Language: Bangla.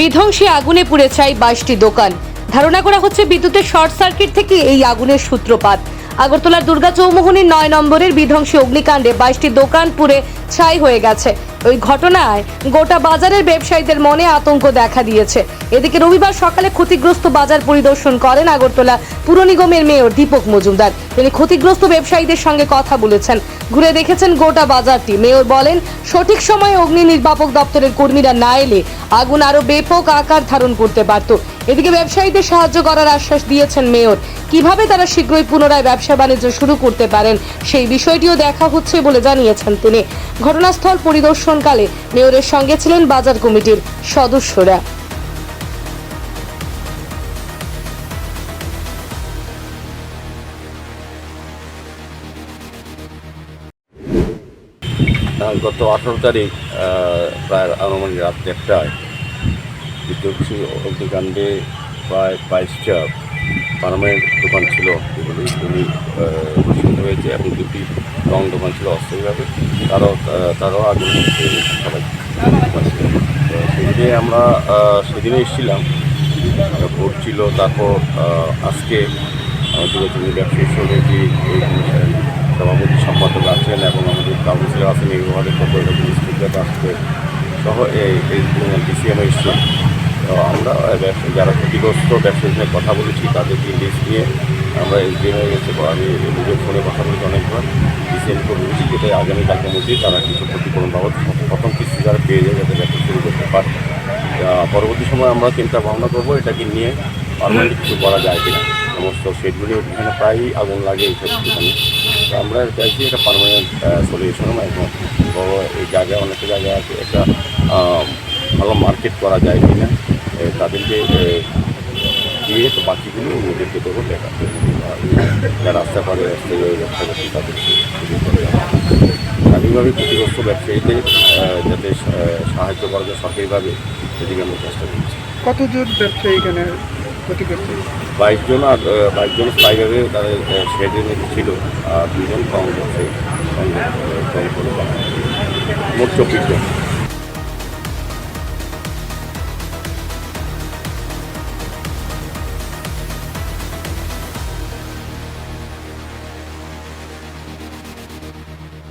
বিধ্বংসী আগুনে পুড়ে ছাই বাইশটি দোকান। ধারণা করা হচ্ছে বিদ্যুতের শর্ট সার্কিট থেকে এই আগুনের সূত্রপাত। আগরতলার দুর্গা চৌমোহনীর নয় নম্বরের বিধ্বংসী অগ্নিকাণ্ডে বাইশটি দোকান পুড়ে ছাই হয়ে গেছে। ওই ঘটনায় গোটা বাজারের ব্যবসায়ীদের মনে আতঙ্ক দেখা দিয়েছে। এদিকে রবিবার সকালে ক্ষতিগ্রস্ত বাজার পরিদর্শন করেন আগরতলা পুর নিগমের মেয়র দীপক মজুমদার। তিনি ক্ষতিগ্রস্ত ব্যবসায়ীদের সঙ্গে কথা বলেছেন। ঘুরে দেখেছেন গোটা বাজারটি। মেয়র বলেন, সঠিক সময়ে অগ্নি নির্বাপক দপ্তরের কর্মীরা না এলে আগুন আরও ব্যাপক আকার ধারণ করতে পারত। এদিকে ব্যবসায়ীদের সাহায্য করার আশ্বাস দিয়েছেন মেয়র। কীভাবে তারা শীঘ্রই পুনরায় ব্যবসা বাণিজ্য শুরু করতে পারেন, সেই বিষয়টিও দেখা হচ্ছে বলে জানিয়েছেন তিনি। ঘটনাস্থল পরিদর্শনকালে মেয়রের সঙ্গে ছিলেন বাজার কমিটির সদস্যরা। গত আঠারো তারিখ প্রায় আনুমানিক রাত দেড়টায় বিদ্যুৎ অগ্নিকাণ্ডে প্রায় বাইশটা পারমানেন্ট দোকান ছিল এগুলি এগুলি নষ্ট হয়েছে এবং দুটি রং দোকান ছিল অস্থায়ীভাবে তারাও তারাও হচ্ছে সবাই সেদিনে আমরা সেদিনে এসেছিলাম ভোট ছিল তারপর আজকে আমাদের জন্য ব্যবসায়ী সমিতি সভাপতি সম্পাদক আছেন এবং আমাদের কাউন্সিলর আছেন এই ওয়ার্ডের সকল স্পিকার আসছে সহ এই ডিসিএম এসছে তো আমরা যারা ক্ষতিগ্রস্ত ব্যবসায়ীর সঙ্গে কথা বলেছি, তাদেরকে লিস্ট নিয়ে আমরা এসডিএম গেছে আমি নিজের ফোনে কথা বলেছি অনেকবার ডিসিএমকে বলেছি যেটা আগামীকালকের মধ্যেই তারা কিছু ক্ষতিপূরণ বাবদ প্রথম কিস্তি যারা পেয়ে যায়, যাতে ব্যবসা শুরু করতে পারে। পরবর্তী সময় আমরা চিন্তা ভাবনা করব, এটাকে নিয়ে পারমানেন্ট কিছু করা যায় কিনা। সমস্ত শেডগুলি এখানে প্রায়ই আগুন লাগে এই ক্ষেত্রে তো আমরা চাইছি এটা পারমানেন্ট সলিউশন বড় এই জায়গায়, অনেক জায়গায় আছে একটা ভালো মার্কেট করা যায় কিনা। তাদেরকে দিয়ে তো বাকিগুলো নিজেদেরকে দেবো দেখা যারা রাস্তা পারে ব্যবসা করছে তাদেরকে স্বাধীনভাবে ক্ষতিগ্রস্ত ব্যবসায়ীদের যাতে সাহায্য করা যায় সরকারিভাবে সেদিকে আমরা চেষ্টা করছি। কতজন ব্যবসায়ী এখানে ক্ষতিগ্রস্ত? বাইশ জন আর বাইশ জন স্থায়ীভাবে তাদের মধ্যে ছিল আর দুজন কম ব্যবসায়ী মোট চব্বিশ জন।